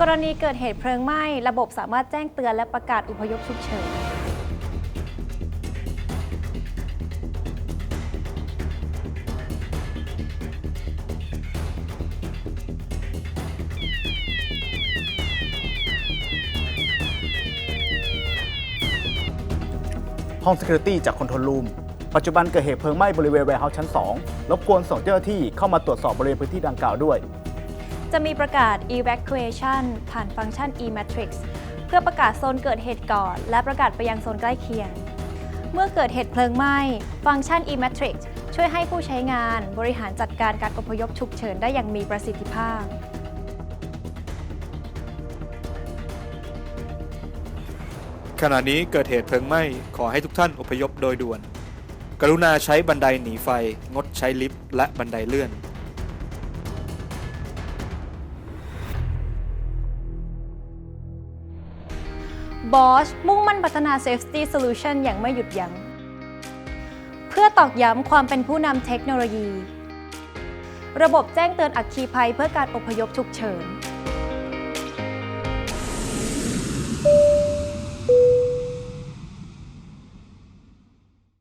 กรณีเกิดเหตุเพลิงไหม้ระบบสามารถแจ้งเตือนและประกาศอุพยพฉุกเฉิน ห้อง Security จาก Control Room ปัจจุบันเกิดเหตุเพลิงไหม้บริเวณ warehouse ชั้น 2 รบกวนส่งเจ้าหน้าที่เข้ามาตรวจสอบบริเวณพื้นที่ดังกล่าวด้วย จะมีประกาศ evacuation ผ่านฟังก์ชัน e-matrix เพื่อประกาศโซนเกิดเหตุก่อน และประกาศไปยังโซนใกล้เคียง เมื่อเกิดเหตุเพลิงไหม้ ฟังก์ชัน e-matrix ช่วยให้ผู้ใช้งานบริหารจัดการการอพยพฉุกเฉินได้อย่างมีประสิทธิภาพ ขณะนี้เกิดเหตุเพลิงไหม้ ขอให้ทุกท่านอพยพโดยด่วน กรุณาใช้บันไดหนีไฟ งดใช้ลิฟต์และบันไดเลื่อน Bosch มุ่งมั่นพัฒนา Safety Solution อย่างไม่หยุดยัง้ง เพื่อตอกย้ำความเป็นผู้นำเทคโนโลยี ระบบแจ้งเตือนอัคคีภัยเพื่อการอพยพฉุกเฉิน